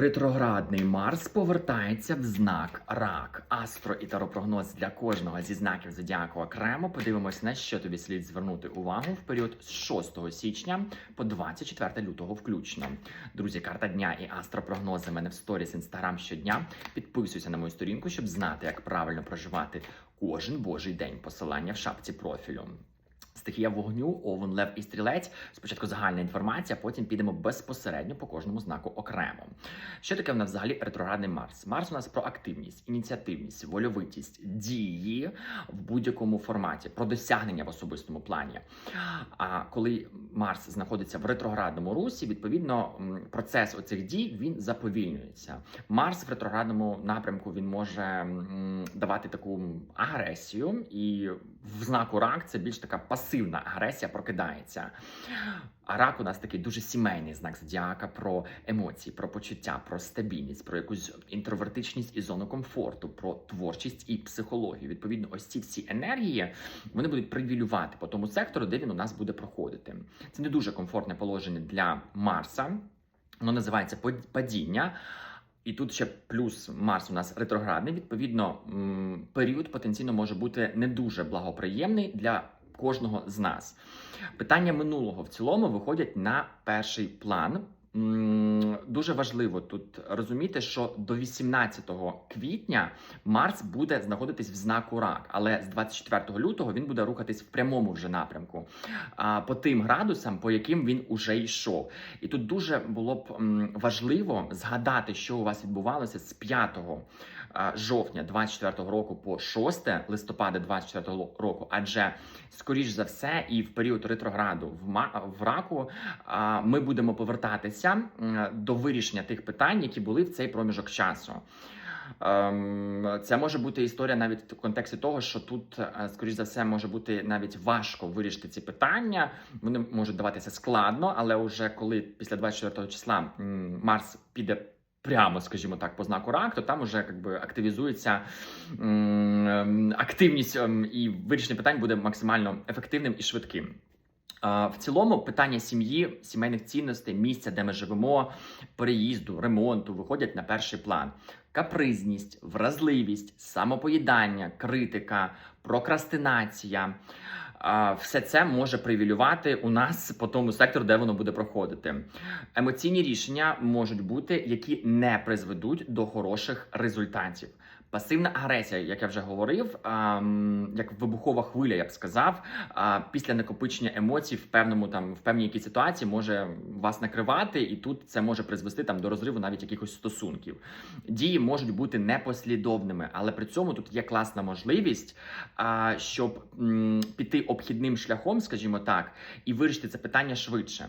Ретроградний Марс повертається в знак Рак. Астро і таропрогноз для кожного зі знаків зодіаку окремо. Подивимось, на що тобі слід звернути увагу в період з 6 січня по 24 лютого включно. Друзі, карта дня і астропрогнози мене в сторіс інстаграм щодня. Підписуйся на мою сторінку, щоб знати, як правильно проживати кожен божий день. Посилання в шапці профілю. Стихія вогню, овен, лев і стрілець. Спочатку загальна інформація, потім підемо безпосередньо по кожному знаку окремо. Що таке в нас взагалі ретроградний Марс? Марс у нас про активність, ініціативність, вольовитість, дії в будь-якому форматі, про досягнення в особистому плані. А коли Марс знаходиться в ретроградному русі, відповідно процес оцих дій він заповільнюється. Марс в ретроградному напрямку він може давати таку агресію, і в знаку рак це більш така пасивна агресія прокидається. А рак у нас такий дуже сімейний знак зодіака про емоції, про почуття, про стабільність, про якусь інтровертичність і зону комфорту, про творчість і психологію. Відповідно, ось ці всі енергії вони будуть привілювати по тому сектору, де він у нас буде проходити. Це не дуже комфортне положення для Марса. Воно називається падіння. І тут ще плюс Марс у нас ретроградний. Відповідно, період потенційно може бути не дуже благоприємний для кожного з нас. Питання минулого в цілому виходять на перший план. Дуже важливо тут розуміти, що до 18 квітня Марс буде знаходитись в знаку рак, але з 24 лютого він буде рухатись в прямому вже напрямку, а, по тим градусам, по яким він уже йшов. І тут дуже було б важливо згадати, що у вас відбувалося з 5 а, жовтня 24 року по 6 листопада 24 року, адже скоріш за все, і в період ретрограду в раку ми будемо повертатися м, до вирішення тих питань, які були в цей проміжок часу. Ем, Це може бути історія навіть в контексті того, що тут, е, скоріш за все, може бути навіть важко вирішити ці питання. Вони можуть даватися складно, але вже коли після 24 числа Марс піде. Прямо, скажімо так, по знаку рак, то там уже якби активізується активність ем, і вирішення питань буде максимально ефективним і швидким. В цілому питання сім'ї, сімейних цінностей, місця, де ми живемо, переїзду, ремонту виходять на перший план. Капризність, вразливість, самопоїдання, критика, прокрастинація. Все це може привілювати у нас по тому сектору, де воно буде проходити. Емоційні рішення можуть бути, які не призведуть до хороших результатів. Пасивна агресія, як я вже говорив, як вибухова хвиля, я б сказав, після накопичення емоцій в певному там в певній якій ситуації може вас накривати, і тут це може призвести там до розриву навіть якихось стосунків. Дії можуть бути непослідовними, але при цьому тут є класна можливість, щоб піти обхідним шляхом, скажімо так, і вирішити це питання швидше.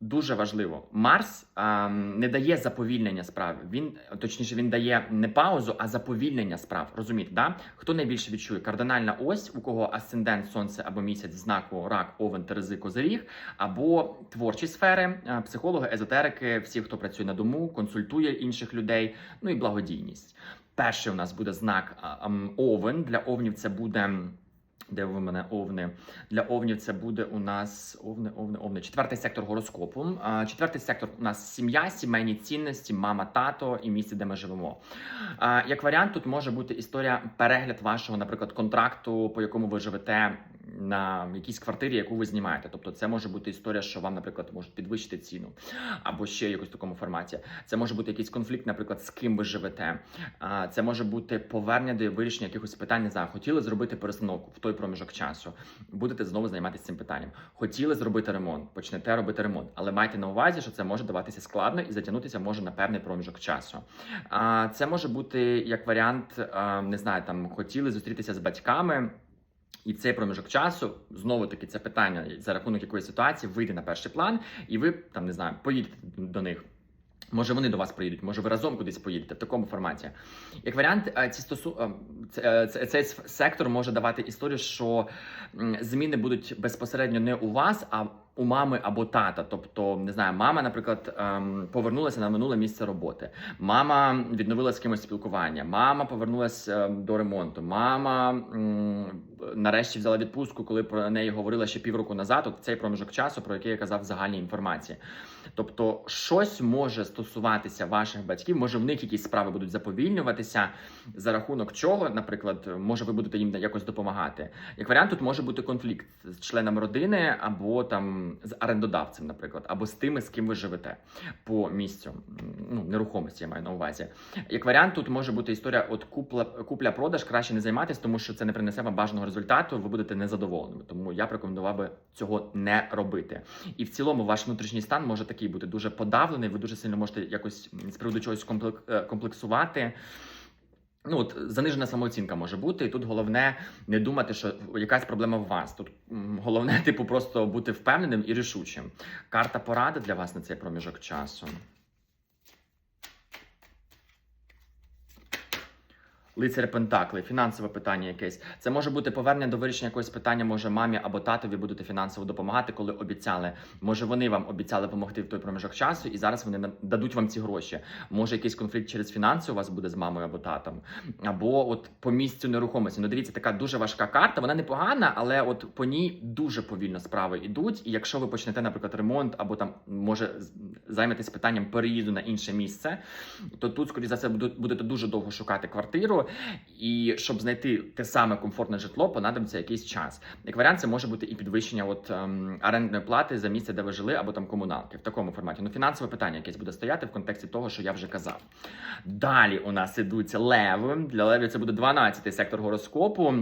Дуже важливо, Марс а, не дає заповільнення справ. Він точніше він дає не паузу, а заповільнення справ. Розумієте, да? Хто найбільше відчує? Кардинальна ось, у кого асцендент, сонце або місяць знаку рак, овен, терези, козиріг, або творчі сфери, психологи, езотерики, всі, хто працює на дому, консультує інших людей, ну і благодійність. Перший у нас буде знак а, ам, овен. Для овнів це буде. Де ви мене овни? Для овнів це буде у нас овни, овни, овни. Четвертий сектор гороскопу. Четвертий сектор у нас сім'я, сімейні цінності, мама, тато і місце, де ми живемо. Як варіант, тут може бути історія перегляд вашого, наприклад, контракту, по якому ви живете на якійсь квартирі, яку ви знімаєте. Тобто, це може бути історія, що вам, наприклад, можуть підвищити ціну, або ще якось такому форматі. Це може бути якийсь конфлікт, наприклад, з ким ви живете. Це може бути повернення до вирішення якихось питань. Не знаю, хотіли зробити перестановку в той проміжок часу. Будете знову займатися цим питанням. Хотіли зробити ремонт, почнете робити ремонт, але майте на увазі, що це може даватися складно і затягнутися може на певний проміжок часу. Це може бути як варіант, не знаю, там хотіли зустрітися з батьками. І цей проміжок часу знову таки це питання за рахунок якої ситуації вийде на перший план, і ви там не знаю, поїдете до них. Може, вони до вас приїдуть, може, ви разом кудись поїдете в такому форматі. Як варіант, е, ці стосу... е, е, це- цей сектор може давати історію, що зміни будуть безпосередньо не у вас, а у мами або тата. Тобто, не знаю, мама, наприклад, ем, повернулася на минуле місце роботи. Мама відновила з кимось спілкування. Мама повернулася ем, до ремонту. Мама нарешті взяла відпустку, коли про неї говорила ще півроку назад. От цей проміжок часу, про який я казав в загальній інформації. Тобто, щось може стосуватися ваших батьків, може в них якісь справи будуть заповільнюватися, за рахунок чого, наприклад, може ви будете їм якось допомагати. Як варіант, тут може бути конфлікт з членом родини або там з орендодавцем, наприклад, або з тими, з ким ви живете по місцю. Ну, нерухомості я маю на увазі. Як варіант, тут може бути історія от купля-продаж, краще не займатися, тому що це не принесе вам бажаного результату. Ви будете незадоволеними. Тому я б рекомендував би цього не робити. І в цілому ваш внутрішній стан може такий бути дуже подавлений. Ви дуже сильно можете якось з приводу чогось е, комплексувати. Ну, от занижена самооцінка може бути, і тут головне не думати, що якась проблема в вас. Тут головне, типу, просто бути впевненим і рішучим. Карта поради для вас на цей проміжок часу. Лицар Пентакли, фінансове питання якесь. Це може бути повернення до вирішення якогось питання. Може, мамі або татові будете фінансово допомагати, коли обіцяли. Може, вони вам обіцяли допомогти в той проміжок часу, і зараз вони дадуть вам ці гроші. Може, якийсь конфлікт через фінанси у вас буде з мамою або татом, або от по місцю нерухомості. Ну, дивіться, така дуже важка карта. Вона непогана, але от по ній дуже повільно справи йдуть. І якщо ви почнете, наприклад, ремонт, або там може займетесь питанням переїзду на інше місце, то тут, скоріше за все, будете дуже довго шукати квартиру. І щоб знайти те саме комфортне житло, понадобиться якийсь час. Як варіант, це може бути і підвищення от ем, орендної плати за місце, де ви жили, або там комуналки в такому форматі. Ну, фінансове питання якесь буде стояти в контексті того, що я вже казав. Далі у нас ідуть леви. Для левів це буде 12-й сектор гороскопу.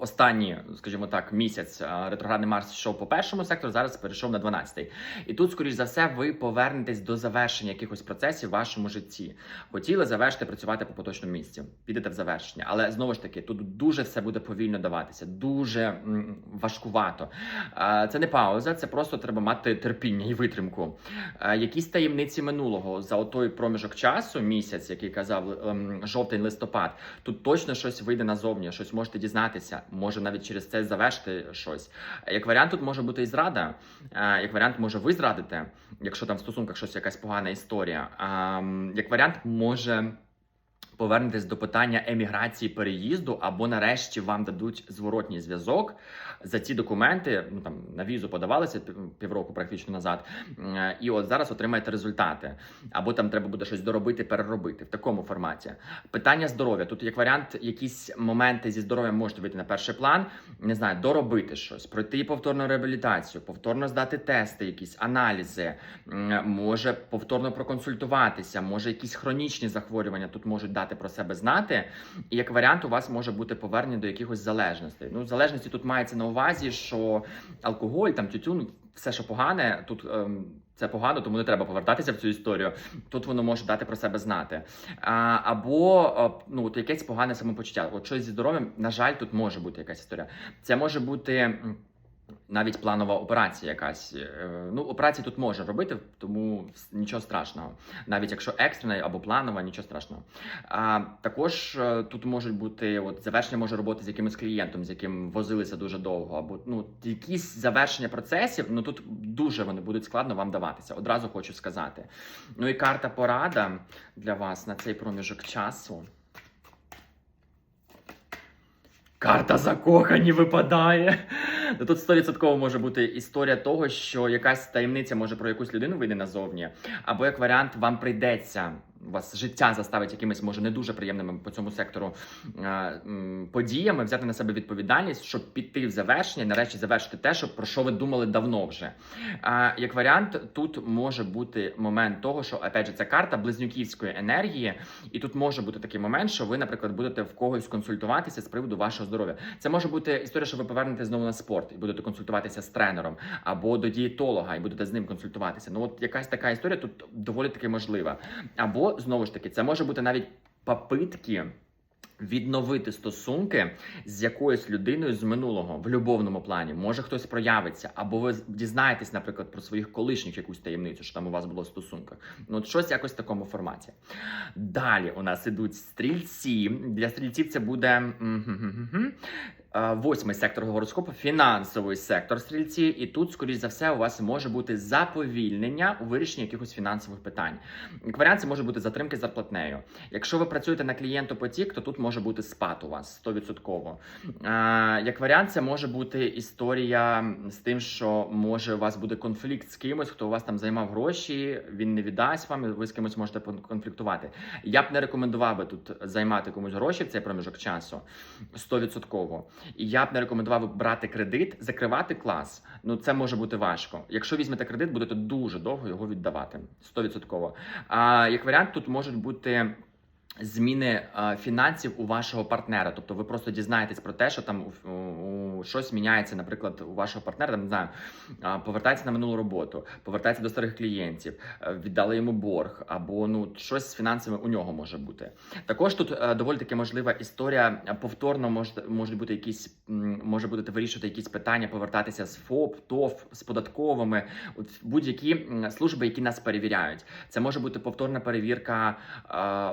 Останній, скажімо так, місяць ретроградний Марс йшов по першому сектору, зараз перейшов на 12-й. І тут, скоріш за все, ви повернетесь до завершення якихось процесів в вашому житті. Хотіли завершити працювати по поточному місці, підете в завершення. Але знову ж таки, тут дуже все буде повільно даватися, дуже важкувато. Це не пауза, це просто треба мати терпіння і витримку. Якісь таємниці минулого за отой проміжок часу, місяць, який казав ем, жовтень-листопад, тут точно щось вийде назовні, щось можете дізнатися. Може навіть через це завершити щось. Як варіант, тут може бути і зрада. Як варіант, може ви зрадите, якщо там в стосунках щось якась погана історія. Як варіант, може. Повернетесь до питання еміграції переїзду, або нарешті вам дадуть зворотній зв'язок за ці документи. Ну там на візу подавалися пів- півроку практично назад, і от зараз отримаєте результати. Або там треба буде щось доробити, переробити в такому форматі. Питання здоров'я. Тут як варіант, якісь моменти зі здоров'ям можуть вийти на перший план. Не знаю, доробити щось, пройти повторну реабілітацію, повторно здати тести, якісь аналізи, може повторно проконсультуватися, може якісь хронічні захворювання тут можуть дати про себе знати. І як варіант, у вас може бути повернення до якихось залежностей. Ну, залежності тут мається на увазі, що алкоголь, там тютюн, все, що погане, тут. Ем, це погано, тому не треба повертатися в цю історію. Тут воно може дати про себе знати. А, або ну, от якесь погане самопочуття. От щось зі здоров'ям, на жаль, тут може бути якась історія. Це може бути. Навіть планова операція якась. Е, Ну, операції тут може робити, тому нічого страшного. Навіть якщо екстрена або планова, нічого страшного. А також е, тут можуть бути от завершення може роботи з якимось клієнтом, з яким возилися дуже довго, або ну якісь завершення процесів. Ну тут дуже вони будуть складно вам даватися. Одразу хочу сказати. Ну і карта порада для вас на цей проміжок часу. Карта закохані випадає. Ну, Тут 100% може бути історія того, що якась таємниця може про якусь людину вийде назовні, або як варіант, вам прийдеться. Вас життя заставить якимись може не дуже приємними по цьому сектору е, подіями, взяти на себе відповідальність, щоб піти в завершення, нарешті завершити те, що про що ви думали давно вже. Як варіант, тут може бути момент того, що опять же, це карта близнюківської енергії, і тут може бути такий момент, що ви, наприклад, будете в когось консультуватися з приводу вашого здоров'я. Це може бути історія, що ви повернете знову на спорт і будете консультуватися з тренером або до дієтолога і будете з ним консультуватися. Ну, от якась така історія тут доволі таки можлива. Або знову ж таки, це може бути навіть попитки. Відновити стосунки з якоюсь людиною з минулого в любовному плані. Може хтось проявиться, або ви дізнаєтесь, наприклад, про своїх колишніх якусь таємницю, що там у вас було в стосунках. Ну, от щось якось в такому форматі. Далі у нас ідуть стрільці. Для стрільців це буде восьмий сектор гороскопу, фінансовий сектор стрільці, і тут, скоріш за все, у вас може бути заповільнення у вирішенні якихось фінансових питань. Варіант, це може бути затримки з зарплатнею. Якщо ви працюєте на клієнтопотік, то тут може бути спад у вас 100%. Е, Як варіант, це може бути історія з тим, що може у вас буде конфлікт з кимось, хто у вас там займав гроші, він не віддасть вам, і ви з кимось можете конфліктувати. Я б не рекомендував би тут займати комусь гроші в цей проміжок часу 100%. І я б не рекомендував брати кредит, закривати клас. Ну це може бути важко. Якщо візьмете кредит, будете дуже довго його віддавати. 100%. А як варіант, тут можуть бути. Зміни е, фінансів у вашого партнера, тобто ви просто дізнаєтесь про те, що там у, у, щось міняється, наприклад, у вашого партнера, там не знаю, повертається на минулу роботу, повертається до старих клієнтів, е, віддали йому борг, або ну щось з фінансами у нього може бути. Також тут е, доволі таки можлива історія. Повторно може, можуть бути якісь, може будете вирішувати якісь питання, повертатися з ФОП, ТОВ, з податковими, будь-які служби, які нас перевіряють. Це може бути повторна перевірка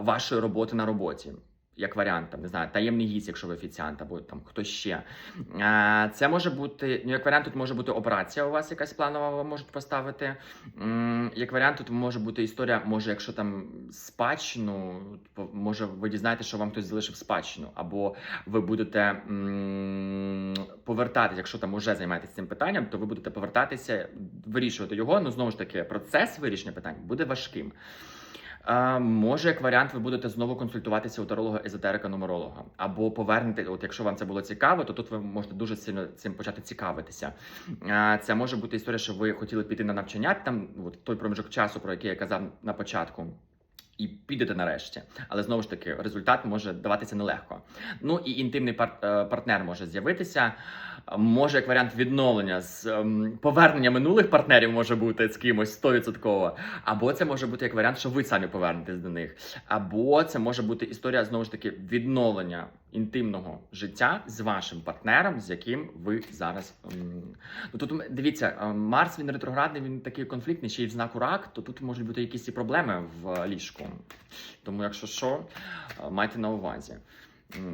вашої роботи на роботі. Як варіант, там не знаю, таємний гість, якщо ви офіціант, або там хтось ще. Це може бути, ну як варіант, тут може бути операція у вас якась планова, вам можуть поставити. Як варіант, тут може бути історія, може, якщо там спадщину, може ви дізнаєтеся, що вам хтось залишив спадщину, або ви будете повертатися, якщо там уже займаєтесь цим питанням, то ви будете повертатися, вирішувати його. Ну знову ж таки, процес вирішення питань буде важким. Може, як варіант, ви будете знову консультуватися у таролога, езотерика, нумеролога. Або повернете, от якщо вам це було цікаво, то тут ви можете дуже сильно цим почати цікавитися. Це може бути історія, що ви хотіли піти на навчання, там от той проміжок часу, про який я казав на початку. І підете нарешті, але знову ж таки результат може даватися нелегко. Ну і інтимний пар- е, партнер може з'явитися. Може, як варіант відновлення з ем, повернення минулих партнерів може бути з кимось 100%. Або це може бути як варіант, що ви самі повернетесь до них. Або це може бути історія знову ж таки відновлення інтимного життя з вашим партнером, з яким ви зараз. ем, Ну тут дивіться, е, Марс він ретроградний, він такий конфліктний, ще й в знаку рак, то тут можуть бути якісь і проблеми в е, ліжку. Тому, якщо що, е, майте на увазі.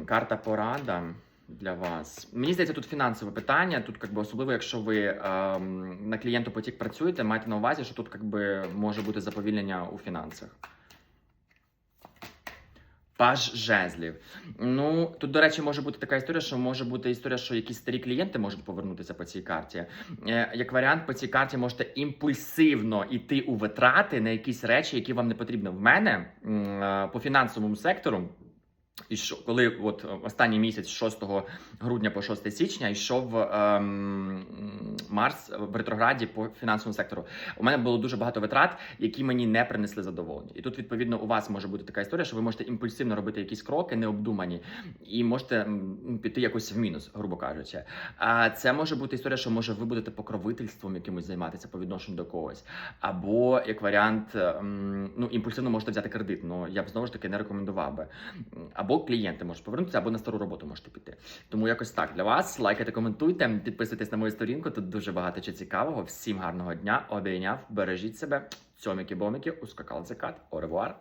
Карта порада для вас. Мені здається, тут фінансове питання. Тут, якби особливо, якщо ви ем, на клієнтопотік працюєте, майте на увазі, що тут якби може бути заповільнення у фінансах. Паж жезлів. Ну тут, до речі, може бути така історія, що може бути історія, що якісь старі клієнти можуть повернутися по цій карті. Е, Як варіант, по цій карті можете імпульсивно йти у витрати на якісь речі, які вам не потрібні. В мене е, по фінансовому сектору. І що, коли от е, останній місяць, з 6 грудня по 6 січня, йшов ем, Марс в ретрограді по фінансовому сектору. У мене було дуже багато витрат, які мені не принесли задоволення. І тут, відповідно, у вас може бути така історія, що ви можете імпульсивно робити якісь кроки, необдумані, і можете піти якось в мінус, грубо кажучи. А це може бути історія, що може ви будете покровительством якимось займатися по відношенню до когось. Або як варіант, ем, ну імпульсивно можете взяти кредит. Ну я б знову ж таки не рекомендував би. Або клієнти можуть повернутися, або на стару роботу можете піти. Тому якось так для вас. Лайкайте, коментуйте, підписуйтесь на мою сторінку. Тут дуже багато чого цікавого. Всім гарного дня. Обійняв, бережіть себе. Цьоміки-боміки, ускакал закат. Оревуар.